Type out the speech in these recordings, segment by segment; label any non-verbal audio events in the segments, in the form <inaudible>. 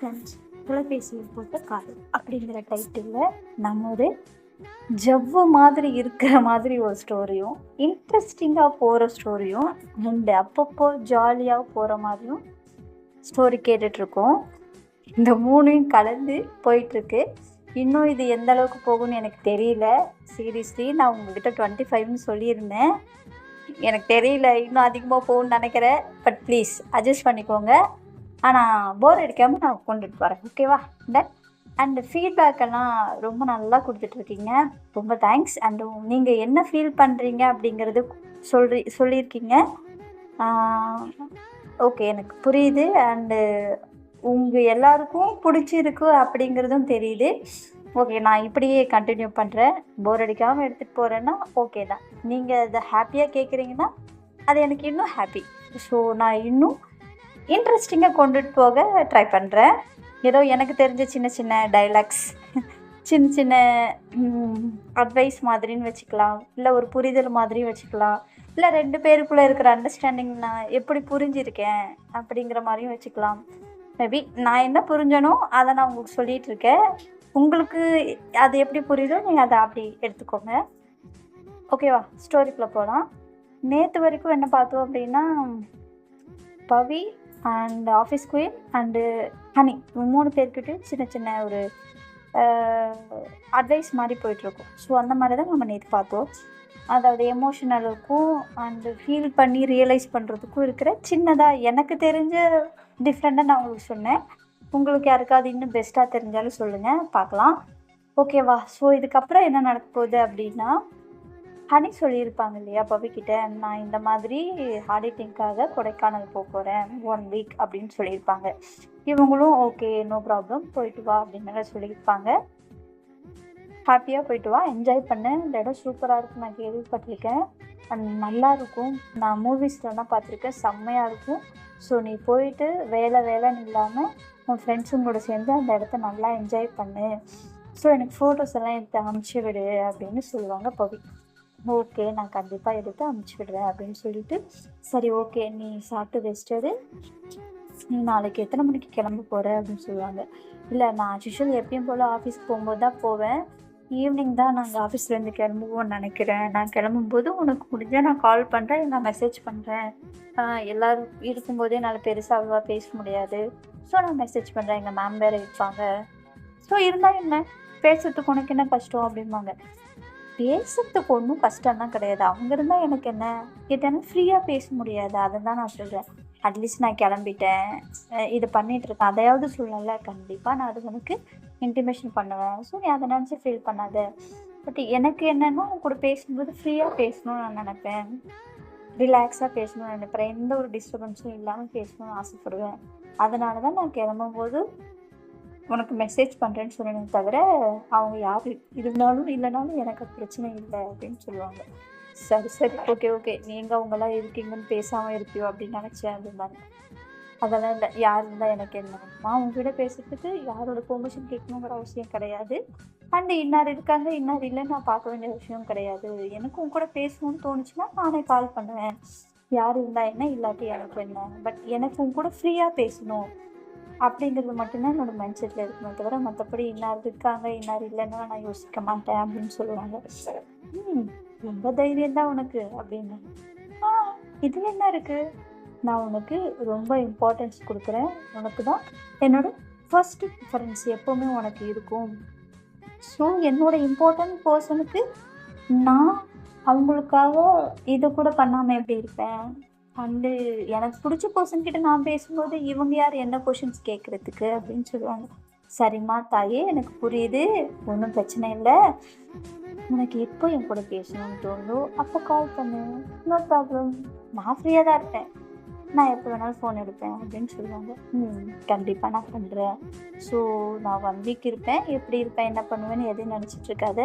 Friends தொலைபேசியில் போட்ட காதல் அப்படிங்கிற டைட்டிலில் நம்ம ஒரு ஜவ்வு மாதிரி இருக்கிற மாதிரி ஒரு ஸ்டோரியும் இன்ட்ரெஸ்டிங்காக போகிற ஸ்டோரியும் அண்ட் அப்பப்போ ஜாலியாக போகிற மாதிரியும் ஸ்டோரி கேட்டுட்ருக்கோம் இந்த மூணையும் கலந்து போயிட்டுருக்கு. இன்னும் இது எந்த அளவுக்கு போகும்னு எனக்கு தெரியல. சீரியஸ்லி நான் உங்ககிட்ட டுவெண்ட்டி ஃபைவ்னு சொல்லியிருந்தேன். எனக்கு தெரியல இன்னும் அதிகமாக போகும்னு நினைக்கிறேன். பட் ப்ளீஸ் அட்ஜஸ்ட் பண்ணிக்கோங்க. ஆனால் போர் அடிக்காமல் நான் கொண்டுட்டு வரேன். ஓகேவா டன் அண்டு ஃபீட்பேக்கெல்லாம் ரொம்ப நல்லா கொடுத்துட்ருக்கீங்க ரொம்ப தேங்க்ஸ் அண்டு நீங்கள் என்ன ஃபீல் பண்ணுறீங்க அப்படிங்கிறது சொல்றி சொல்லியிருக்கீங்க. ஓகே எனக்கு புரியுது. அண்டு உங்கள் எல்லாருக்கும் பிடிச்சிருக்கு அப்படிங்கிறதும் தெரியுது. ஓகே நான் இப்படியே கண்டினியூ பண்ணுறேன் போர் அடிக்காமல் எடுத்துகிட்டு போகிறேன்னா ஓகே தான். நீங்கள் அதை ஹாப்பியாக கேட்குறீங்கன்னா அது எனக்கு இன்னும் ஹாப்பி ஸோ நான் இன்னும் இன்ட்ரெஸ்டிங்காக கொண்டுட்டு போக ட்ரை பண்ணுறேன் ஏதோ எனக்கு தெரிஞ்ச சின்ன சின்ன டைலாக்ஸ் சின்ன சின்ன அட்வைஸ் மாதிரின்னு வச்சுக்கலாம். இல்லை ஒரு புரிதல் மாதிரியும் வச்சுக்கலாம். இல்லை ரெண்டு பேருக்குள்ளே இருக்கிற அண்டர்ஸ்டாண்டிங் நான் எப்படி புரிஞ்சிருக்கேன் அப்படிங்கிற மாதிரியும் வச்சுக்கலாம். மேபி நான் என்ன புரிஞ்சனோ அதை நான் உங்களுக்கு சொல்லிகிட்டு இருக்கேன். உங்களுக்கு அது எப்படி புரியுதோ நீங்கள் அதை அப்படி எடுத்துக்கோங்க. ஓகேவா ஸ்டோரிக்குள்ளே போகலாம் நேற்று வரைக்கும் என்ன பார்த்தோம் அப்படின்னா Pavi and office queen and Honey மூணு பேர்கிட்டையும் சின்ன சின்ன ஒரு uh, அட்வைஸ் மாதிரி போயிட்டுருக்கும். ஸோ அந்த மாதிரி தான் நம்ம நேற்று பார்த்தோம். அதாவது எமோஷனலுக்கும் அண்டு ஃபீல் பண்ணி ரியலைஸ் பண்ணுறதுக்கும் இருக்கிற சின்னதாக எனக்கு தெரிஞ்ச டிஃப்ரெண்ட்டாக நான் உங்களுக்கு சொன்னேன். உங்களுக்கு யாருக்காவது இன்னும் பெஸ்ட்டாக தெரிஞ்சாலும் சொல்லுங்கள் பார்க்கலாம். ஓகேவா ஸோ இதுக்கப்புறம் என்ன நடக்க போகுது அப்படின்னா ஹனி சொல்லியிருப்பாங்க இல்லையா பவிக்கிட்ட நான் இந்த மாதிரி ஆடிட்டிங்காக கொடைக்கானல் போக போகிறேன் ஒன் வீக் அப்படின்னு சொல்லியிருப்பாங்க. இவங்களும் ஓகே நோ ப்ராப்ளம் போயிட்டு வா அப்படின்னு சொல்லியிருப்பாங்க. ஹாப்பியாக போயிட்டு வா என்ஜாய் பண்ணு. இந்த இடம் சூப்பராக இருக்கும் நான் கேள்விப்பட்டிருக்கேன். அண்ட் நல்லா இருக்கும். நான் மூவிஸ்லலாம் பார்த்துருக்கேன் செம்மையாக இருக்கும். ஸோ நீ போயிட்டு வேலை வேலைன்னு இல்லாமல் உன் ஃப்ரெண்ட்ஸுங்க கூட சேர்ந்து அந்த இடத்த நல்லா என்ஜாய் பண்ணு. ஸோ எனக்கு ஃபோட்டோஸ் எல்லாம் எடுத்து அமுச்சு விடு அப்படின்னு சொல்லுவாங்க பவி. ஓகே நான் கண்டிப்பாக எடுத்து அமுச்சு விடுறேன் அப்படின்னு சொல்லிட்டு சரி ஓகே நீ சாப்பிட்டு ரெஸ்ட் எடு நீ நாளைக்கு எத்தனை மணிக்கு கிளம்ப போகிற அப்படின்னு சொல்லுவாங்க. இல்லை நான் ஆக்சுவல் எப்பயும் போல் ஆஃபீஸ்க்கு போகும்போது தான் போவேன். ஈவினிங் தான் நாங்கள் ஆஃபீஸ்லேருந்து கிளம்புவோம்னு நினைக்கிறேன். நான் கிளம்பும்போது உனக்கு முடிஞ்சால் நான் கால் பண்ணுறேன் நான் மெசேஜ் பண்ணுறேன் எல்லோரும் இருக்கும்போதே என்னால் பெருசாக அவ்வளோவா பேச முடியாது. ஸோ நான் மெசேஜ் பண்ணுறேன் எங்கள் மேம் வேறு இருப்பாங்க. ஸோ இருந்தால் என்ன? பேசுறதுக்கு உனக்கு என்ன கஷ்டம் அப்படிம்பாங்க. பேசுறதுக்கு ஒன்றும் கஷ்டம்தான் கிடையாது. அவங்க இருந்தால் எனக்கு என்ன? கேட்டாலும் ஃப்ரீயாக பேச முடியாது. அதை தான் நான் சொல்கிறேன் அட்லீஸ்ட் நான் கிளம்பிட்டேன். இது பண்ணிகிட்ருக்கேன் அதையாவது சொல்லலை. கண்டிப்பாக நான் அது உனக்கு இன்டிமேஷன் பண்ணுவேன். ஸோ நீ அதை நினச்சி ஃபீல் பண்ணாத. பட் எனக்கு என்னென்னா உங்க கூட பேசும்போது ஃப்ரீயாக பேசணும்னு நான் நினப்பேன். ரிலாக்ஸாக பேசணும்னு நினைப்பேன். எந்த ஒரு டிஸ்டர்பன்ஸும் இல்லாமல் பேசணும்னு ஆசைப்படுவேன். அதனால தான் நான் கிளம்பும்போது உனக்கு மெசேஜ் பண்ணுறேன்னு சொல்லணும் தவிர அவங்க யார்? இருந்தாலும் இல்லைனாலும் எனக்கு பிரச்சனை இல்லை அப்படின்னு சொல்லுவாங்க. சரி சரி. ஓகே ஓகே நீங்கள் அவங்களாம் இருக்கீங்கன்னு பேசாமல் இருப்பியோ அப்படின்னு நினச்சேன் அப்படின்னாங்க அதெல்லாம் இல்லை. யார் இருந்தால் எனக்கு என்ன? நான் உங்ககிட்ட பேசுறதுக்கு யாரோட பெர்மிஷன் கேட்கணுங்கிற அவசியம் கிடையாது. அண்ட் இன்னார் இருக்காங்க இன்னார் இல்லை நான் பார்க்க வேண்டிய விஷயம் கிடையாது. எனக்கு உங்க கூட பேசணும்னு தோணுச்சுன்னா நானே கால் பண்ணுவேன். யார் இருந்தால் என்ன இல்லாட்டி எனக்கு என்ன? பட் எனக்கு உங்க கூட ஃப்ரீயாக பேசணும். அப்படிங்கிறது மட்டும்தான் என்னோட மைண்ட் செட்டில் இருக்குமே தவிர மற்றபடி இன்னார் இருக்காங்க இன்னார் இல்லைன்னா நான் யோசிக்க மாட்டேன் அப்படின்னு சொல்லுவாங்க. ம் ரொம்ப தைரியம் தான் உனக்கு அப்படின்னு. ஆ இதில் என்ன இருக்குது நான் உனக்கு ரொம்ப இம்பார்ட்டன்ஸ் கொடுக்குறேன். உனக்கு தான் என்னோட ஃபஸ்ட்டு ப்ரிஃபரன்ஸ் எப்போவுமே உனக்கு இருக்கும். ஸோ என்னோட இம்பார்ட்டன்ட் பர்சனுக்கு நான் அவங்களுக்காக இது கூட பண்ணாமல் எப்படி இருப்பேன்? அண்டு எனக்கு பிடிச்ச பர்சன் கிட்ட நான் பேசும்போது இவங்க யார்? என்ன கொஷின்ஸ் கேட்குறதுக்கு அப்படின்னு சொல்லுவாங்க. சரிம்மா தாயே எனக்கு புரியுது. ஒன்றும் பிரச்சனை இல்லை. உனக்கு எப்போ என் கூட பேசணும்னு தோணுதோ அப்போ கால் பண்ணு. நோ ப்ராப்ளம் நான் ஃப்ரீயாக தான் இருப்பேன். நான் எப்போ வேணாலும் ஃபோன் எடுப்பேன் அப்படின்னு சொல்லுவாங்க. ம் கண்டிப்பாக நான் பண்ணுறேன் ஸோ நான் ஒன் வீக் இருப்பேன். எப்படி இருப்பேன் என்ன பண்ணுவேன்னு எதையும் நினச்சிட்டு இருக்காது.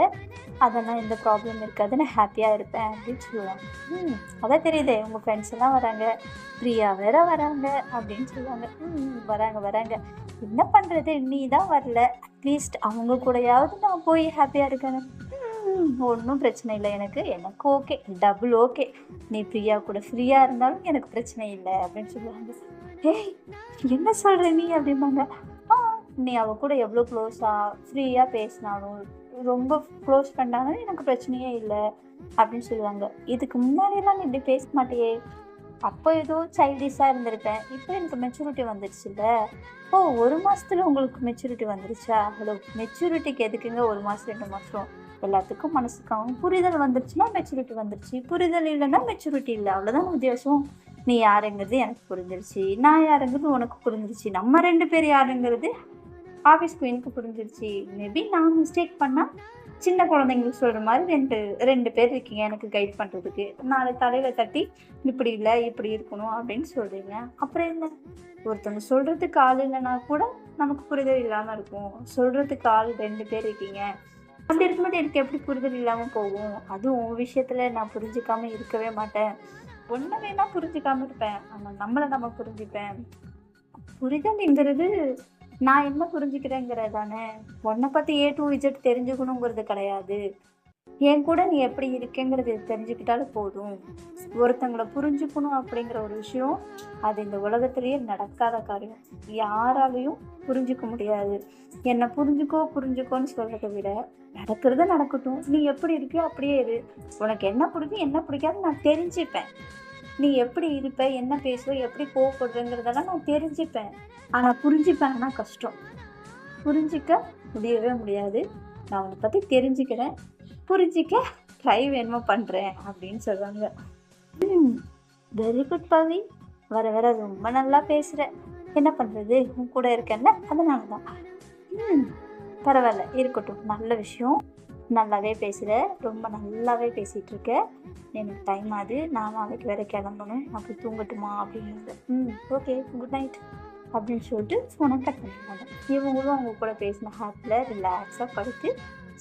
அதெல்லாம் எந்த ப்ராப்ளம் இருக்காது நான் ஹாப்பியாக இருப்பேன் அப்படின்னு சொல்லுவாங்க. ம் அதான் தெரியுதே உங்கள் ஃப்ரெண்ட்ஸ் எல்லாம் வராங்க. பிரியா வேற வராங்க அப்படின்னு சொல்லுவாங்க. ம் வராங்க வராங்க. என்ன பண்ணுறது நீ தான் வரல அட்லீஸ்ட் அவங்க கூடயாவது நான் போய் ஹாப்பியாக இருக்கேன்னு ஒன்றும் பிரச்சனை இல்லை எனக்கு. எனக்கு ஓகே டபுள் ஓகே நீ ஃப்ரீயாக கூட ஃப்ரீயாக இருந்தாலும் எனக்கு பிரச்சனை இல்லை அப்படின்னு சொல்லுவாங்க. ஏய் என்ன சொல்கிற நீ அப்படிம்பாங்க. ஆ நீ அவள் கூட எவ்வளோ க்ளோஸாக ஃப்ரீயாக பேசினாலும் ரொம்ப க்ளோஸ் பண்ணாலும் எனக்கு பிரச்சனையே இல்லை அப்படின்னு சொல்லுவாங்க. இதுக்கு முன்னாடியெல்லாம் நீ இப்படி பேச மாட்டியே. அப்போ ஏதோ சைல்டிஷாக இருந்திருப்பேன். இப்போ எனக்கு மெச்சூரிட்டி வந்துடுச்சுல்ல ஓ ஒரு மாதத்துல உங்களுக்கு மெச்சூரிட்டி வந்துருச்சா? ஹலோ மெச்சூரிட்டிக்கு எதுக்குங்க ஒரு மாதம் ரெண்டு மாதம் எல்லாத்துக்கும் மனசுக்காகவும் புரிதல் வந்துருச்சுன்னா மெச்சூரிட்டி வந்துருச்சு. புரிதல் இல்லைன்னா மெச்சூரிட்டி இல்லை. அவ்வளோதான் வித்தியாசம். நீ யாருங்கிறது எனக்கு புரிஞ்சிருச்சு. நான் யாருங்கிறது உனக்கு புரிஞ்சிருச்சு. நம்ம ரெண்டு பேர் யாருங்கிறது ஆஃபீஸ் குயினுக்கு புரிஞ்சிருச்சு. மேபி நான் மிஸ்டேக் பண்ணால் சின்ன குழந்தைங்களுக்கு சொல்கிற மாதிரி ரெண்டு ரெண்டு பேர் இருக்கீங்க எனக்கு கைட் பண்ணுறதுக்கு நாலு தலையில் தட்டி இப்படி இல்லை இப்படி இருக்கணும் அப்படின்னு சொல்கிறீங்க அப்புறம் என்ன? ஒருத்தவங்க சொல்கிறதுக்கு ஆள் இல்லைன்னா கூட நமக்கு புரிதல் இல்லாமல் இருக்கும். சொல்கிறதுக்கு ஆள் ரெண்டு பேர் இருக்கீங்க. அப்படி இருக்கும்போது எனக்கு எப்படி புரிதல் இல்லாமல் போகும்? அதுவும் உன் விஷயத்தில் நான் புரிஞ்சிக்காமல் இருக்கவே மாட்டேன். ஒன்றுமே தான் புரிஞ்சிக்காமல் இருப்பேன். ஆனால் நம்மளை நம்ம புரிஞ்சுப்பேன். புரிதல்ங்கிறது நான் என்ன புரிஞ்சுக்கிறேங்கிறது தானே உன்னை பற்றி ஏ டு இஜட் தெரிஞ்சுக்கணுங்கிறது கிடையாது. என் கூட நீ எப்படி இருக்கேங்கிறது தெரிஞ்சுக்கிட்டாலும் போதும். ஒருத்தங்களை புரிஞ்சுக்கணும் அப்படிங்கிற ஒரு விஷயம் அது இந்த உலகத்திலேயே நடக்காத காரியம். யாராலையும் புரிஞ்சுக்க முடியாது. என்னை புரிஞ்சுக்கோ புரிஞ்சுக்கோன்னு சொல்கிறத விட நடக்கிறது நடக்கட்டும். நீ எப்படி இருக்கியோ அப்படியே இரு. உனக்கு என்ன பிடிக்கும் என்ன பிடிக்காது நான் தெரிஞ்சுப்பேன். நீ எப்படி இருப்ப என்ன பேசுவ எப்படி கோவப்படுறங்கிறதெல்லாம் நான் தெரிஞ்சுப்பேன். ஆனால் புரிஞ்சுப்பேன்னா கஷ்டம். புரிஞ்சிக்க முடியவே முடியாது. நான் உன்னை பற்றி தெரிஞ்சுக்கிறேன். புரிஞ்சிக்க ட்ரை வேணுமோ பண்ணுறேன் அப்படின்னு சொல்லுவாங்க வெரி குட் பவி. வர வர ரொம்ப நல்லா பேசுகிற என்ன பண்ணுறது உன் கூட இருக்கேன்ல அதனால தான் ம் பரவாயில்ல. இருக்கட்டும் நல்ல விஷயம். நல்லாவே பேசுகிற ரொம்ப நல்லாவே பேசிகிட்டு இருக்க. எனக்கு டைம் ஆகுது. நான் நாளைக்கு வேற கிளம்பணும். அப்படி தூங்கட்டுமா அப்படின்னு ம் ஓகே குட் நைட் அப்படின்னு சொல்லிட்டு ஃபோனை கட் பண்ணிடுவாங்க இவங்களும் அவங்க கூட பேசின ஹாப்பில் ரிலாக்ஸாக படுத்து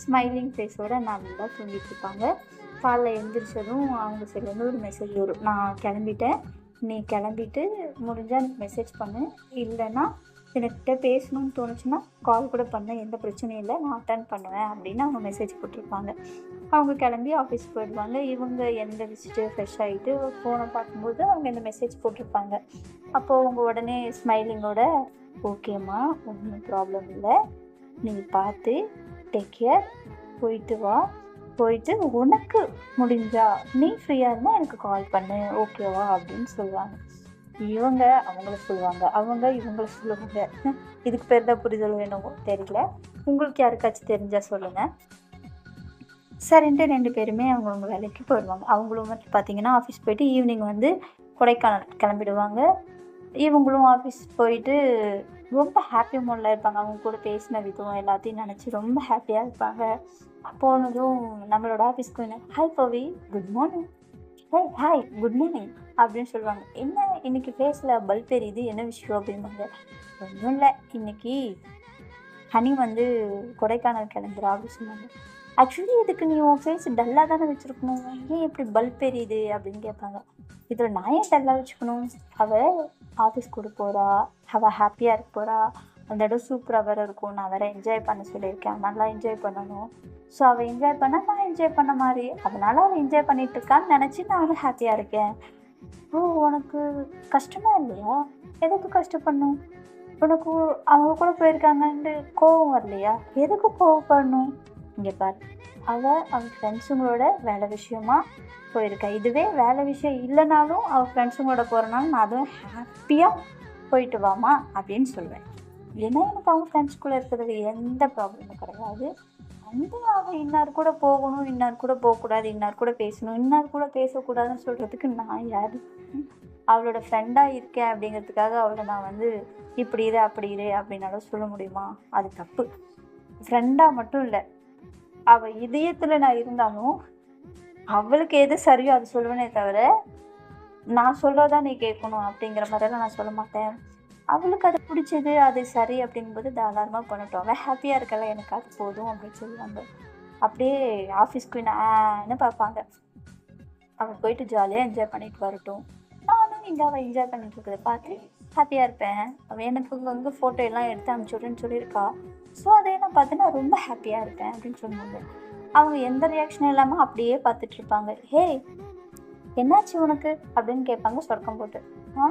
ஸ்மைலிங் ஃபேஸோட நல்லா தூங்கிட்டுருப்பாங்க காலைல எழுந்திரிச்சதும் அவங்க சைட்லேருந்து ஒரு மெசேஜ் வரும். நான் கிளம்பிட்டேன். நீ கிளம்பிட்டு முடிஞ்சால் எனக்கு மெசேஜ் பண்ணு. இல்லைன்னா எனக்கிட்ட பேசணும்னு தோணுச்சுன்னா கால் கூட பண்ண. எந்த பிரச்சனையும் இல்லை. நான் அட்டன் பண்ணுவேன் அப்படின்னு அவங்க மெசேஜ் போட்டிருப்பாங்க. அவங்க கிளம்பி ஆஃபீஸ் போயிடுவாங்க. இவங்க எந்திரிச்சிட்டு ஃப்ரெஷ் ஆகிட்டு ஃபோனை பார்க்கும்போது அவங்க இந்த மெசேஜ் போட்டிருப்பாங்க. அப்போது அவங்க உடனே ஸ்மைலிங்கோட ஓகேம்மா ஒன்றும் ப்ராப்ளம் இல்லை. நீங்கள் பார்த்து டேக் கேர் போயிட்டு வா. போயிட்டு உனக்கு முடிஞ்சா நீ ஃப்ரீயாக இருந்தால் எனக்கு கால் பண்ணு ஓகேவா அப்படின்னு சொல்லுவாங்க. இவங்க அவங்கள சொல்லுவாங்க. அவங்க இவங்கள சொல்லுவாங்க. <laughs> இதுக்கு பேர் தான் புரிதல் வேணுமோ தெரியல. உங்களுக்கு யாருக்காச்சும் தெரிஞ்சால் சொல்லுங்கள் சரின்ட்டு ரெண்டு பேருமே அவங்கவுங்க வேலைக்கு போயிடுவாங்க. அவங்களும் வந்து பார்த்தீங்கன்னா ஆஃபீஸ் போயிட்டு ஈவினிங் வந்து கொடைக்கானல் கிளம்பிடுவாங்க. இவங்களும் ஆஃபீஸ் போயிட்டு ரொம்ப ஹாப்பி மூடில் இருப்பாங்க. அவங்க கூட பேசின விதம் எல்லாத்தையும் நினச்சி ரொம்ப ஹாப்பியாக இருப்பாங்க. போனதும் நம்மளோட ஆஃபீஸ்க்கு என்ன hi Pavi good morning hey hi good morning அப்படின்னு சொல்லுவாங்க. என்ன இன்னைக்கு ஃபேஸில் பல்ப் எரியுது என்ன விஷயம்? அப்படிம்பாங்க. ஒன்றும் இல்லை. இன்னைக்கு ஹனி வந்து கொடைக்கானல் கிளம்புறா. அப்படின்னு சொன்னாங்க ஆக்சுவலி இதுக்கு நீ உன் ஃபேஸ் டல்லாக தானே வச்சுருக்கணும். ஏன் இப்படி பல்ப் எரியுது அப்படின்னு கேட்பாங்க. இதில் நான் ஏன் டல்லாக வச்சுக்கணும்? அவள் ஆஃபீஸ் கூட போகிறா அவள் ஹாப்பியாக இருக்க போகிறா அந்த இடம் சூப்பராக வேறு இருக்கும். நான் வேறு என்ஜாய் பண்ண சொல்லியிருக்கேன். நல்லா என்ஜாய் பண்ணணும். ஸோ அவள் என்ஜாய் பண்ணால் நான் என்ஜாய் பண்ண மாதிரி. அதனால் அவள் என்ஜாய் பண்ணிட்டு இருக்கான்னு நினச்சி நானும் ஹாப்பியாக இருக்கேன். ஓ உனக்கு கஷ்டமாக இல்லையா? எதுக்கு கஷ்டப்படணும்? உனக்கு அவங்க கூட போயிருக்காங்கன்ட்டு கோவம் வரலையா? எதுக்கு கோவப்படணும்? இங்கே பாரு. அவள் அவள் ஃப்ரெண்ட்ஸுங்களோட வேலை விஷயமா போயிருக்கா. இதுவே வேலை விஷயம் இல்லைனாலும் அவள் ஃப்ரெண்ட்ஸுங்களோட போகிறனால நான் அதுவும் ஹாப்பியாக போயிட்டு வாமா அப்படின்னு சொல்லுவேன் ஏன்னா எனக்கு அவங்க ஃப்ரெண்ட்ஸ் கூட இருக்கிறது எந்த ப்ராப்ளமும் கிடையாது. அந்த அவள் இன்னார் கூட போகணும் இன்னார் கூட போகக்கூடாது இன்னார் கூட பேசணும் இன்னார் கூட பேசக்கூடாதுன்னு சொல்கிறதுக்கு நான் யார்? அவளோட ஃப்ரெண்டாக இருக்கேன் அப்படிங்கிறதுக்காக அவளை நான் வந்து இப்படி இரு அப்படி இரு அப்படின்னாலும் சொல்ல முடியுமா? அது தப்பு. ஃப்ரெண்டாக மட்டும் இல்லை அவள் இதயத்தில் நான் இருந்தாலும் அவளுக்கு எது சரியோ அது சொல்லுவேனே தவிர நான் சொல்கிறதா நீ கேட்கணும் அப்படிங்கிற மாதிரிலாம் நான் சொல்ல மாட்டேன். அவளுக்கு அது பிடிச்சது அது சரி அப்படிங்கும்போது தாராளமாக பண்ணட்டும். அவள் ஹாப்பியாக இருக்கல எனக்கு அது போதும் அப்படின்னு சொல்லுவாங்க. அப்படியே ஆஃபீஸ்க்கு நான் பார்ப்பாங்க. அவள் போயிட்டு ஜாலியாக என்ஜாய் பண்ணிட்டு வரட்டும். நானும் இங்கே அவள் என்ஜாய் பண்ணிட்டு இருக்கிறத பார்த்து ஹாப்பியாக இருப்பேன். அவள் எனக்கு வந்து ஃபோட்டோ எல்லாம் எடுத்து அனுப்பிச்சுடுன்னு சொல்லியிருக்கா. ஸோ அதை நான் பார்த்து நான் ரொம்ப ஹாப்பியாக இருப்பேன் அப்படின்னு சொல்லுவாங்க. அவங்க எந்த ரியாக்ஷனும் இல்லாமல் அப்படியே பார்த்துட்டு இருப்பாங்க. ஹே என்னாச்சு உனக்கு? அப்படின்னு கேட்பாங்க சொர்க்கம் போட்டு. ஆ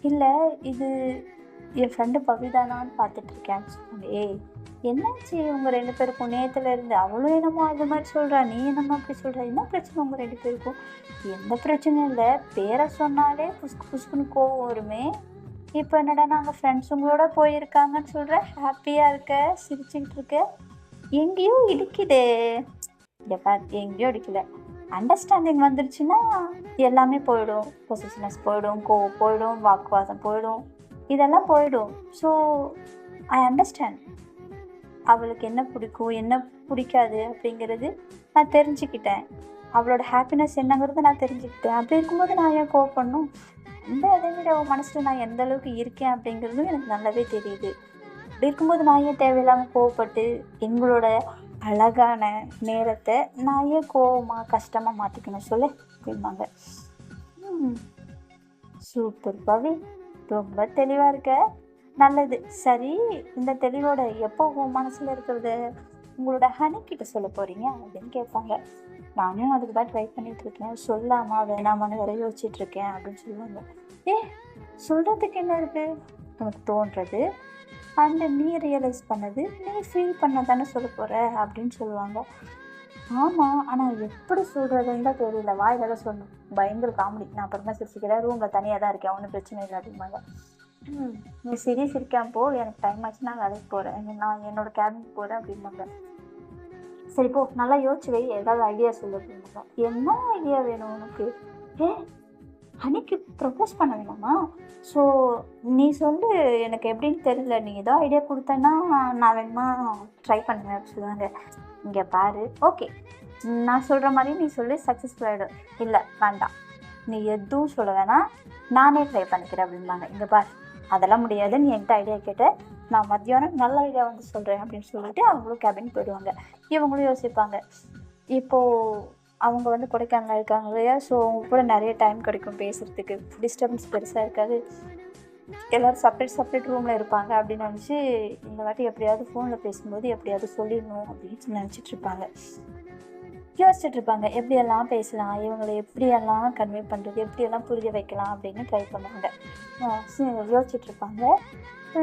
இல்லை இது என் ஃப்ரெண்டு பவிதானான்னு பார்த்துட்டு இருக்கேன். சொல்லுவாங்க. ஏய் என்னாச்சு? உங்கள் ரெண்டு பேருக்கும் நேத்துல இருந்து அவளும் என்னமோ அது மாதிரி சொல்கிறா நீ என்னமோ அப்படி சொல்கிற என்ன பிரச்சனை உங்கள் ரெண்டு பேருக்கும்? எந்த பிரச்சனையும் இல்லை. பேரை சொன்னாலே புஸ்கு புஸ்குன்னு கோவம் வருமே. இப்போ என்னடா நாங்கள் ஃப்ரெண்ட்ஸுங்களோட போயிருக்காங்கன்னு சொல்கிற ஹாப்பியாக இருக்க? சிரிச்சுக்கிட்டு இருக்க எங்கேயோ இடிக்குதே. இங்கே பார்த்து எங்கேயோ இடிக்கல. அண்டர்ஸ்டாண்டிங் வந்துருச்சுன்னா எல்லாமே போயிடும். பொசிஷனஸ் போயிடும் கோ போயிடும் வாக்குவாதம் போயிடும். இதெல்லாம் போயிடும். ஸோ ஐ அண்டர்ஸ்டாண்ட் அவளுக்கு என்ன பிடிக்கும் என்ன பிடிக்காது அப்படிங்கிறது நான் தெரிஞ்சுக்கிட்டேன். அவளோட ஹாப்பினஸ் என்னங்கிறத நான் தெரிஞ்சுக்கிட்டேன். அப்படி இருக்கும்போது நான் ஏன் கோவப்படணும்? இந்த அதை விட அவன் மனசில் நான் எந்த அளவுக்கு இருக்கேன் அப்படிங்கிறதும் எனக்கு நல்லாவே தெரியுது. அப்படி இருக்கும்போது நான் ஏன் தேவையில்லாமல் கோவப்பட்டு எங்களோட அழகான நேரத்தை நான் ஏன் கோவமாக கஷ்டமாக மாற்றிக்கணும் சொல்லு அப்படிம்பாங்க. சூப்பர் பவி. ரொம்ப தெளிவாக இருக்க. நல்லது. சரி இந்த தெளிவோட எப்போ உன் மனசில் இருக்கிறத உங்களோட ஹனி கிட்ட சொல்ல போகிறீங்க அப்படின்னு கேட்பாங்க. நானும் அதுக்கு தான் ட்ரை பண்ணிட்டு இருக்கேன். சொல்லாமா வேணாமான்னு வேற யோசிச்சுட்டு இருக்கேன் அப்படின்னு சொல்லுவாங்க. ஏ சொல்கிறதுக்கு என்ன இருக்குது உனக்கு தோன்றது. அந்த நீ ரியலைஸ் பண்ணது நீ ஃபீல் பண்ண தானே சொல்ல போகிற அப்படின்னு சொல்லுவாங்க. ஆமாம் ஆனால் எப்படி சொல்கிறதுன்னு தான் தெரியல. வாயில தான் சொல்லணும். பயங்கர காமெடி நான் அப்புறமா சிரிச்சுக்கிறேன். ரூமில் தனியாக தான் இருக்கேன். ஒன்றும் பிரச்சனை இல்லை அப்படிம்பாங்க. ம் நீ சிரி சிரிக்காம போ. எனக்கு டைம் ஆச்சு நான் வேலைக்கு போகிறேன் நான் என்னோட கேபினுக்கு போகிறேன் அப்படிம்பாங்க. சரி போ. நல்லா யோசிச்சு வை. ஏதாவது ஐடியா சொல்லு அப்படின்னா என்ன ஐடியா வேணும் உனக்கு? ஏ அன்னைக்கு ப்ரப்போஸ் பண்ண வேணாமா? ஸோ நீ சொல்லு எனக்கு எப்படின்னு தெரியல. நீ ஏதோ ஐடியா கொடுத்தேன்னா நான் வேணுமா ட்ரை பண்ணுவேன் அப்படின்னு சொல்லுவாங்க. இங்கே பாரு. ஓகே நான் சொல்கிற மாதிரி நீ சொல்லி சக்ஸஸ்ஃபுல் ஆகிடும் இல்லை வேண்டாம். நீ எதுவும் சொல்ல வேணாம். நானே ட்ரை பண்ணிக்கிறேன் அப்படிம்பாங்க. இங்கே பாரு. அதெல்லாம் முடியாது. நீ என்கிட்ட ஐடியா கேட்ட நான் மத்தியானம் நல்ல ஐடியா வந்து சொல்கிறேன் அப்படின்னு சொல்லிட்டு அவங்களும் கேபின் போயிடுவாங்க. இவங்களும் யோசிப்பாங்க. இப்போது அவங்க வந்து கொடைக்கானலில் இருக்காங்க இல்லையா? ஸோ அவங்க கூட நிறைய டைம் கிடைக்கும் பேசுகிறதுக்கு டிஸ்டர்பன்ஸ் பெருசாக இருக்காது. எல்லோரும் செப்பரேட் செப்பரேட் ரூமில் இருப்பாங்க அப்படின்னு நினச்சி இந்த வாட்டி எப்படியாவது ஃபோனில் பேசும்போது எப்படியாவது சொல்லிடணும் அப்படின்னு நினச்சிட்டு இருப்பாங்க. யோசிச்சுட்டு இருப்பாங்க எப்படியெல்லாம் பேசலாம்? இவங்களை எப்படியெல்லாம் கன்வே பண்ணுறது எப்படியெல்லாம் புரிய வைக்கலாம்? அப்படின்னு ட்ரை பண்ணுவாங்க. யோசிச்சுட்டு இருப்பாங்க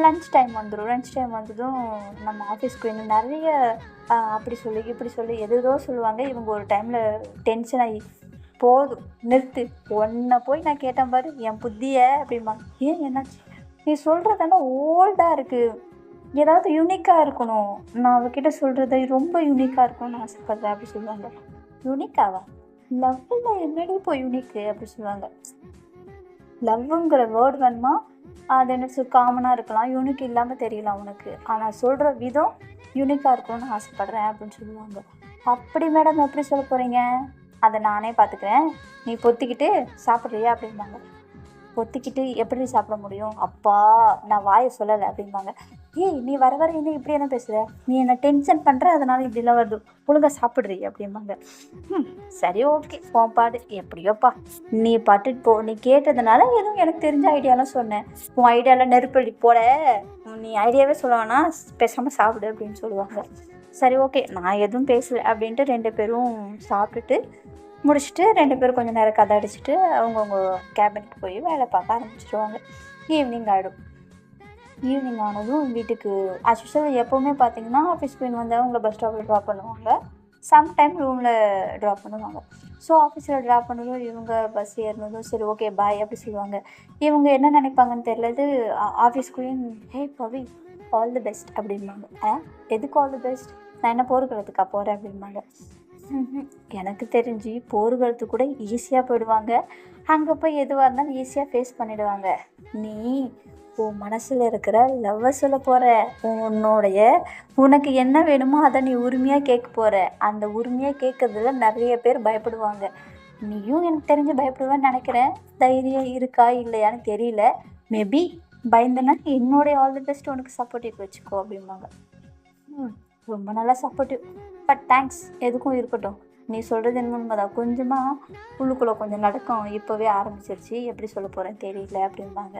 லன்ச் டைம் வந்துடும் லன்ச் டைம் வந்ததும் நம்ம ஆஃபீஸ்க்கு இன்னும் நிறைய அப்படி சொல்லி இப்படி சொல்லி எதுதோ சொல்லுவாங்க. இவங்க ஒரு டைமில் டென்ஷன் ஆகி போதும். நிறுத்து. ஒன்றை போய் நான் கேட்டேன் பாரு. என் புத்திய அப்படிம்பாங்க. ஏன் என்னாச்சு? நீ சொல்கிறதெல்லாம் ஓல்டாக இருக்குது ஏதாவது யூனிக்காக இருக்கணும். நான் அவகிட்ட சொல்கிறது ரொம்ப யூனிக்காக இருக்கணும்னு ஆசைப்பட்றேன் அப்படி சொல்லுவாங்க. யூனிக்காவா லவ்வில் என்னடி இப்போ யூனிக்கு அப்படி சொல்லுவாங்க. லவ்ங்கிற வேர்ட் வேணுமா? அது என்ன சொல் காமனாக இருக்கலாம் யூனிக் இல்லாமல் தெரியலாம் உனக்கு. ஆனால் சொல்கிற விதம் யூனிக்காக இருக்கணும்னு ஆசைப்பட்றேன் அப்படின்னு சொல்லுவாங்க. அப்படி மேடம் எப்படி சொல்ல போகிறீங்க அதை நானே பார்த்துக்கிறேன். நீ பொத்திக்கிட்டு சாப்பிட்றியா? அப்படிம்பாங்க. பொத்திக்கிட்டு எப்படி சாப்பிட முடியும்? அப்பா நான் வாயை சொல்லலை அப்படிம்பாங்க. ஏய் நீ வர வர என்ன இப்படி என்ன பேசுகிற நீ என்ன டென்ஷன் பண்ணுற அதனால இப்படிலாம் வருது. ஒழுங்கா சாப்பிட்றீ அப்படிம்பாங்க. ம் சரி ஓகே உன் பாடு. எப்படியோப்பா நீ பாட்டு போ. நீ கேட்டதுனால எதுவும் எனக்கு தெரிஞ்ச ஐடியாலாம் சொன்னேன். உன் ஐடியாலாம் நெருப்படி போட. நீ ஐடியாவே சொல்லுவானா பேசாமல் சாப்பிடு அப்படின்னு சொல்லுவாங்க. சரி ஓகே நான் எதுவும் பேசல அப்படின்ட்டு ரெண்டு பேரும் சாப்பிட்டுட்டு முடிச்சுட்டு ரெண்டு பேரும் கொஞ்சம் நேரம் கதை அடிச்சுட்டு அவங்கவுங்க கேபினுக்கு போய் வேலை பார்க்க ஆரம்பிச்சிடுவாங்க ஈவினிங் ஆகிடும் ஈவினிங் ஆனதும் வீட்டுக்கு ஆக்சுவலாக எப்போவுமே பார்த்தீங்கன்னா ஆஃபீஸ் போய் வந்தால் அவங்கள பஸ் ஸ்டாப்பில் ட்ராப் பண்ணுவாங்க. சம்டைம் ரூமில் ட்ராப் பண்ணுவாங்க. ஸோ ஆஃபீஸில் ட்ராப் பண்ணதும் இவங்க பஸ் ஏறினதும் சரி ஓகே பாய் அப்படி சொல்லுவாங்க. இவங்க என்ன நினைப்பாங்கன்னு தெரியல இது ஆஃபீஸ்க்குள்ளேயும் ஹே பவி ஆல் தி பெஸ்ட் அப்படிம்பாங்க. ஆ எதுக்கு ஆல் தி பெஸ்ட் நான் என்ன போர்க்களத்துக்கா போகிறேன் அப்படிம்பாங்க. எனக்கு தெரிஞ்சு போர்க்களத்து கூட ஈஸியாக போயிடுவாங்க. அங்கே போய் எதுவாக இருந்தாலும் ஈஸியாக ஃபேஸ் பண்ணிடுவாங்க. நீ உன் மனசில் இருக்கிற லவ்வை சொல்ல போகிற உன்னுடைய உனக்கு என்ன வேணுமோ அதை நீ உரிமையாக கேட்க போகிற அந்த உரிமையாக கேட்குறதுல நிறைய பேர் பயப்படுவாங்க. நீயும் எனக்கு தெரிஞ்சு பயப்படுவேன்னு நினைக்கிறேன். தைரியம் இருக்கா இல்லையான்னு தெரியல. மேபி பயந்தனா என்னுடைய ஆல் தி பெஸ்ட் உனக்கு சப்போர்ட்டிவ் வச்சுக்கோ அப்படிம்பாங்க. ம் ரொம்ப நல்லா சப்போர்ட்டிவ் பட் தேங்க்ஸ் எதுக்கும் இருக்கட்டும். நீ சொல்கிறது என்ன உண்மைதான். கொஞ்சமாக உள்ளுக்குள்ளே கொஞ்சம் நடக்கும் இப்போவே ஆரம்பிச்சிருச்சு. எப்படி சொல்ல போகிறேன்னு தெரியல அப்படிம்பாங்க.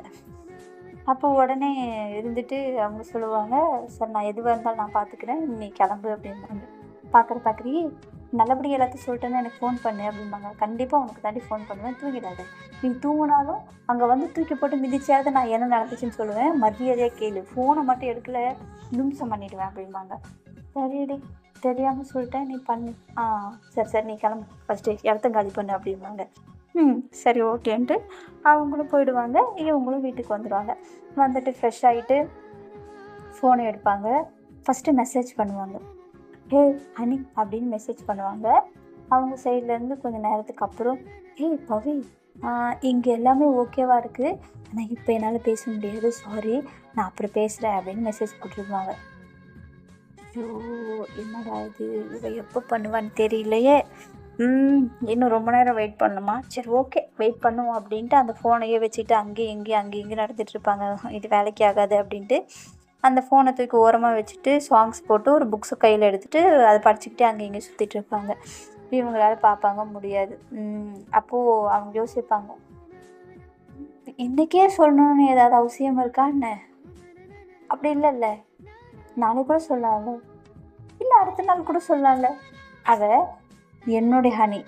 அப்போ உடனே இருந்துட்டு அவங்க சொல்லுவாங்க சார் நான் எதுவாக இருந்தாலும் நான் பார்த்துக்கிறேன் நீ கிளம்பு அப்படிம்பாங்க. பார்க்குற பார்க்குறியே நல்லபடியாக எல்லாத்தையும் சொல்லிட்டேன்னு எனக்கு ஃபோன் பண்ணு அப்படிம்பாங்க. கண்டிப்பாக உனக்கு தாண்டி ஃபோன் பண்ணுவேன். தூங்கிடாத. நீ தூங்கினாலும் அங்கே வந்து தூக்கி போட்டு மிதிச்சாவது நான் என்ன நடந்துச்சுன்னு சொல்லுவேன். மரியாதையாக கேளு. ஃபோனை மட்டும் எடுக்கல. நிமிஷம் பண்ணிடுவேன் அப்படிம்பாங்க. சரிடி. தெரியாமல் சொல்லிட்டேன். நீ பண்ணு. ஆ சரி சரி. நீ கிளம்பு. ஃபஸ்ட்டு இடத்த காலி பண்ணு அப்படிம்பாங்க. ம் சரி ஓகேன்ட்டு அவங்களும் போயிடுவாங்க. இவங்களும் வீட்டுக்கு வந்துடுவாங்க வந்துட்டு ஃப்ரெஷ் ஆகிட்டு ஃபோனை எடுப்பாங்க. ஃபஸ்ட்டு மெசேஜ் பண்ணுவாங்க. ஹே ஹனி அப்படின்னு மெசேஜ் பண்ணுவாங்க. அவங்க சைட்லேருந்து கொஞ்சம் நேரத்துக்கு அப்புறம் ஏய் பவி இங்கே எல்லாமே ஓகேவாக இருக்குது ஆனால் இப்போ என்னால் பேச முடியாது. சாரி நான் அப்புறம் பேசுகிறேன் அப்படின்னு மெசேஜ் போட்டிருப்பாங்க ஐயோ என்னடா இது? இவ எப்போ பண்ணுவான்னு தெரியலையே. இன்னும் ரொம்ப நேரம் வெயிட் பண்ணணுமா? சரி ஓகே வெயிட் பண்ணுவோம் அப்படின்ட்டு அந்த ஃபோனையே வச்சுட்டு அங்கேயும் இங்கேயும் அங்கேயும் இங்கே நடத்திட்டு இருப்பாங்க. இது வேலைக்கு ஆகாது அப்படின்ட்டு அந்த ஃபோனை தூக்கி ஓரமாக வச்சுட்டு சாங்ஸ் போட்டு ஒரு புக்ஸை கையில் எடுத்துகிட்டு அதை படிச்சுக்கிட்டே அங்கே இங்கே சுற்றிட்டு இருப்பாங்க. இவங்களால பார்ப்பாங்க முடியாது. அப்போது அவங்க யோசிப்பாங்க. இன்றைக்கே சொல்லணும்னு ஏதாவது அவசியம் இருக்கா என்ன? அப்படி இல்லைல்ல. நாளைக்கு கூட சொல்லலாம்ல. இல்லை அடுத்த நாள் கூட சொல்லலாம்ல. அதை என்னுடைய ஹனி.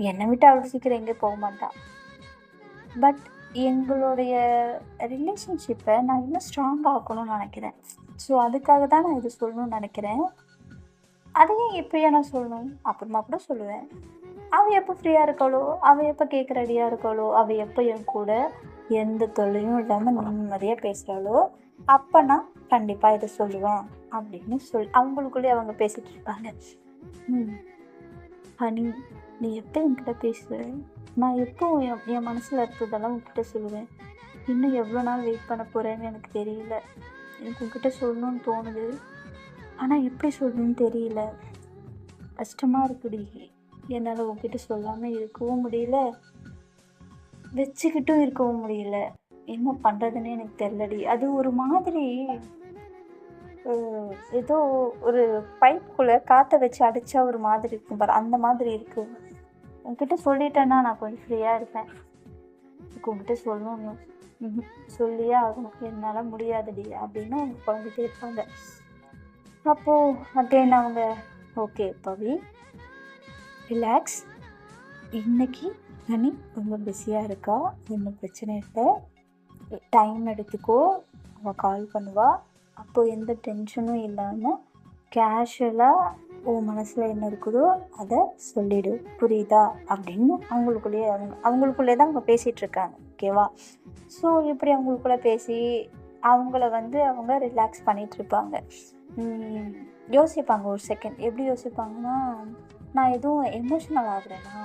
என்னை விட்டு அவ்வளோ சீக்கிரம் எங்கேயும் போக மாட்டான் பட் எங்களுடைய ரிலேஷன்ஷிப்பை நான் இன்னும் ஸ்ட்ராங் ஆக்கணும்னு நினைக்கிறேன். ஸோ அதுக்காக தான் நான் இது சொல்லணும்னு நினைக்கிறேன். அதையும் இப்போயே நான் சொல்லணும். அப்புறமா கூட சொல்லுவேன். அவள் எப்போ ஃப்ரீயாக இருக்காளோ அவள் எப்போ கேட்க ரெடியாக இருக்காளோ அவள் எப்போ என் கூட எந்த தொல்லையும் இல்லாமல் நிம்மதியாக பேசுகிறாளோ அப்போ நான் கண்டிப்பாக இதை சொல்லுவேன் அப்படின்னு சொல் அவங்களுக்குள்ளேயே அவங்க பேசிகிட்டு இருப்பாங்க. ம். ஹனி நீ எப்போ என்கிட்ட பேசுவ நான் எப்போ என் என் மனசில் இருக்கிறதெல்லாம் உங்ககிட்ட சொல்லுவேன்? இன்னும் எவ்வளோ நாள் வெயிட் பண்ண போகிறேன்னு எனக்கு தெரியல. எனக்கு உங்ககிட்ட சொல்லணும்னு தோணுது. ஆனால் எப்படி சொல்லணும்னு தெரியல. கஷ்டமாக இருக்குடி. என்னால் உங்ககிட்ட சொல்லாமல் இருக்கவும் முடியல. வச்சுக்கிட்டும் இருக்கவும் முடியல. என்ன பண்ணுறதுன்னு எனக்கு தெரிலடி அது ஒரு மாதிரி ஏதோ ஒரு பைப்புக்குள்ளே காற்றை வச்சு அடித்தா ஒரு மாதிரி இருக்கும் பாரு அந்த மாதிரி இருக்குது உங்ககிட்ட சொல்லிட்டேன்னா நான் கொஞ்சம் ஃப்ரீயாக இருப்பேன். உங்ககிட்ட சொல்லணும். சொல்லியே ஆகணும். என்னால் முடியாதுடி அப்படின்னு அவங்க குழம்பிட்டே இருப்பாங்க. அப்போது அகைன் அவங்க? ஓகே பவி. ரிலாக்ஸ் இன்னைக்கு ஹனி ரொம்ப பிஸியாக இருக்கா? ஒன்றும் பிரச்சனை இல்லை. டைம் எடுத்துக்கோ. அவள் கால் பண்ணுவாள் அப்போது எந்த டென்ஷனும் இல்லாமல் கேஷுவலாக உன் மனசில் என்ன இருக்குதோ அதை சொல்லிடு. புரியுதா? அப்படின்னு அவங்களுக்குள்ளேயே அவங்க அவங்களுக்குள்ளே தான் அவங்க பேசிகிட்ருக்காங்க ஓகேவா ஸோ இப்படி அவங்களுக்குள்ளே பேசி அவங்கள வந்து அவங்க ரிலாக்ஸ் பண்ணிகிட்ருப்பாங்க யோசிப்பாங்க ஒரு செகண்ட் எப்படி யோசிப்பாங்கன்னா நான் எதுவும் எமோஷ்னல் ஆகுறேன்னா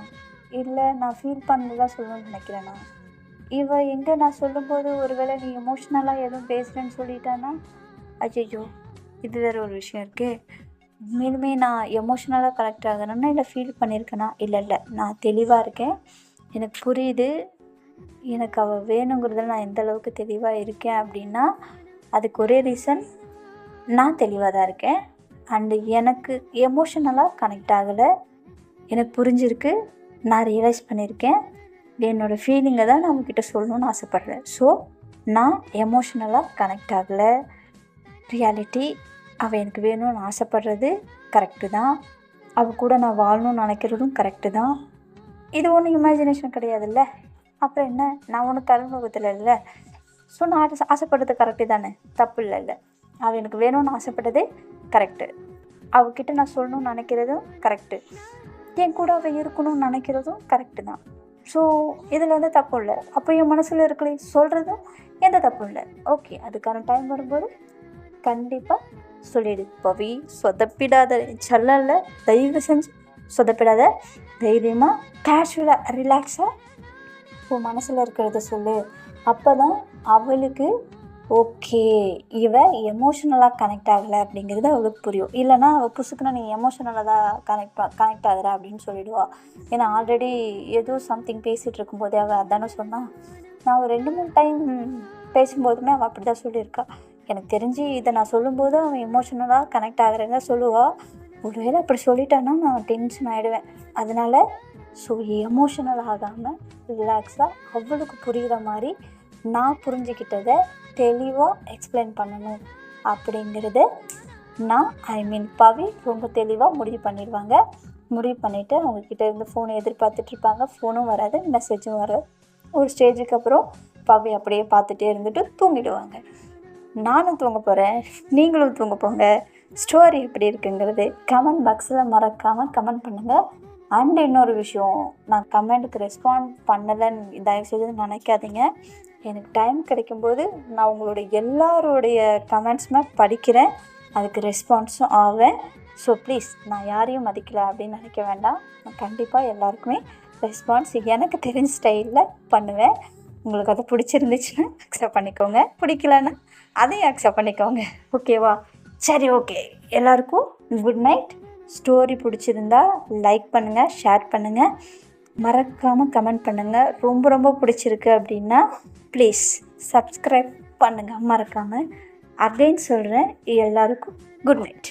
இல்லை நான் ஃபீல் பண்ணதான் சொல்லணும்னு நினைக்கிறேன்னா இவ எங்கே நான் சொல்லும்போது ஒருவேளை நீ எமோஷ்னலாக எதுவும் பேசுகிறேன்னு சொல்லிட்டேன்னா அய்யோ இது வேறு ஒரு விஷயம் இருக்கே. உண்மையிலுமே நான் எமோஷ்னலாக கனெக்ட் ஆகிறேன்னா இல்லை ஃபீல் பண்ணியிருக்கேனா இல்லை இல்லை. நான் தெளிவாக இருக்கேன். எனக்கு புரியுது. எனக்கு அவள் வேணுங்கிறதுல நான் எந்த அளவுக்கு தெளிவாக இருக்கேன் அப்படின்னா அதுக்கு ஒரே ரீசன் நான் தெளிவாக தான் இருக்கேன். அண்டு எனக்கு எமோஷனலாக கனெக்ட் ஆகலை. எனக்கு புரிஞ்சிருக்கு. நான் ரியலைஸ் பண்ணியிருக்கேன் என்னோடய ஃபீலிங்கை தான் நான் உங்ககிட்ட சொல்லணும்னு ஆசைப்பட்றேன். ஸோ நான் எமோஷ்னலாக கனெக்ட் ஆகலை. ரியாலிட்டி அவள் எனக்கு வேணும்னு ஆசைப்படுறது கரெக்டு தான். அவள் கூட நான் வாழணும்னு நினைக்கிறதும் கரெக்டு தான். இது ஒன்றும் இமேஜினேஷன் கிடையாதுல்ல? அப்புறம் என்ன? நான் ஒன்றும் கருமுகத்தில் இல்லை. ஸோ நான் ஆசை- ஆசைப்படுறது கரெக்டு தானே? தப்பு இல்லை இல்லை. அவள் எனக்கு வேணும்னு ஆசைப்பட்டதே கரெக்டு அவகிட்ட நான் சொல்லணும்னு நினைக்கிறதும் கரெக்டு என் கூட அவள் இருக்கணும்னு நினைக்கிறதும் கரெக்டு தான். ஸோ இதில் வந்து தப்பும் இல்லை. அப்போ என் மனசில் இருக்கிற சொல்கிறதும் எந்த தப்பும் இல்லை. ஓகே அதுக்கான டைம் வரும்போது கண்டிப்பாக சொல்லிடு. பவி சொதப்பிடாத செல்லல தயவு செஞ்சு சொதப்பிடாத தைரியமாக கேஷுவலாக ரிலாக்ஸாக உன் மனசில் இருக்கிறத சொல்லு. அப்போ தான் அவளுக்கு ஓகே இவ எமோஷனலாக கனெக்ட் ஆகலை அப்படிங்கிறது அவளுக்கு புரியும். இல்லைன்னா அவள் புசுக்குன்னா நீ எமோஷனலாக தான் கனெக்ட் கனெக்ட் ஆகுற அப்படின்னு சொல்லிடுவா. ஏன்னா ஆல்ரெடி ஏதோ சம்திங் பேசிகிட்டு இருக்கும்போதே அவள் அதானே சொன்னான் நான் ஒரு ரெண்டு மூணு டைம் பேசும்போதுமே அவள் அப்படி தான் சொல்லியிருக்கா. எனக்கு தெரிஞ்சு இதை நான் சொல்லும்போது அவன் எமோஷ்னலாக கனெக்ட் ஆகிறத சொல்லுவாள் ஒருவேளை அப்படி சொல்லிட்டான்னா நான் டென்ஷன் ஆகிடுவேன் அதனால் ஸோ எமோஷனல் ஆகாமல் ரிலாக்ஸாக அவளுக்கு புரிகிற மாதிரி நான் புரிஞ்சுக்கிட்டதை தெளிவாக எக்ஸ்பிளைன் பண்ணணும் அப்படிங்கிறத நான் ஐ மீன் பவி ரொம்ப தெளிவாக முடிவு பண்ணிடுவாங்க. முடிவு பண்ணிவிட்டு அவங்கக்கிட்ட இருந்து ஃபோனை எதிர்பார்த்துட்டு இருப்பாங்க. ஃபோனும் வராது மெசேஜும் வராது. ஒரு ஸ்டேஜுக்கு அப்புறம் பவி அப்படியே பார்த்துட்டே இருந்துட்டு தூங்கிடுவாங்க. நானும் தூங்க போகிறேன் நீங்களும் தூங்க போங்க. ஸ்டோரி எப்படி இருக்குங்கிறது கமெண்ட் பாக்ஸில் மறக்காமல் கமெண்ட் பண்ணுங்கள் அண்ட் இன்னொரு விஷயம் நான் கமெண்ட்டுக்கு ரெஸ்பாண்ட் பண்ணலைன்னு தயவுசெய்து நினைக்காதீங்க. எனக்கு டைம் கிடைக்கும்போது நான் உங்களுடைய எல்லாருடைய கமெண்ட்ஸுமே படிக்கிறேன். அதுக்கு ரெஸ்பான்ஸும் ஆவேன். ஸோ ப்ளீஸ் நான் யாரையும் மதிக்கல அப்படின்னு நினைக்க வேண்டாம். நான் கண்டிப்பாக எல்லாருக்குமே ரெஸ்பான்ஸ் எனக்கு தெரிஞ்ச ஸ்டைலில் பண்ணுவேன். உங்களுக்கு அது பிடிச்சிருந்துச்சுன்னா அக்செப்ட் பண்ணிக்கோங்க. பிடிக்கலன்னா அதையும் அக்செப்ட் பண்ணிக்கோங்க. ஓகேவா சரி ஓகே எல்லாருக்கும் குட் நைட் ஸ்டோரி பிடிச்சிருந்தா லைக் பண்ணுங்கள் ஷேர் பண்ணுங்கள் மறக்காமல் கமெண்ட் பண்ணுங்கள் ரொம்ப ரொம்ப பிடிச்சிருக்கு அப்படின்னா ப்ளீஸ் சப்ஸ்கிரைப் பண்ணுங்கள் மறக்காமல் அப்படின்னு சொல்கிறேன் எல்லாருக்கும் குட் நைட்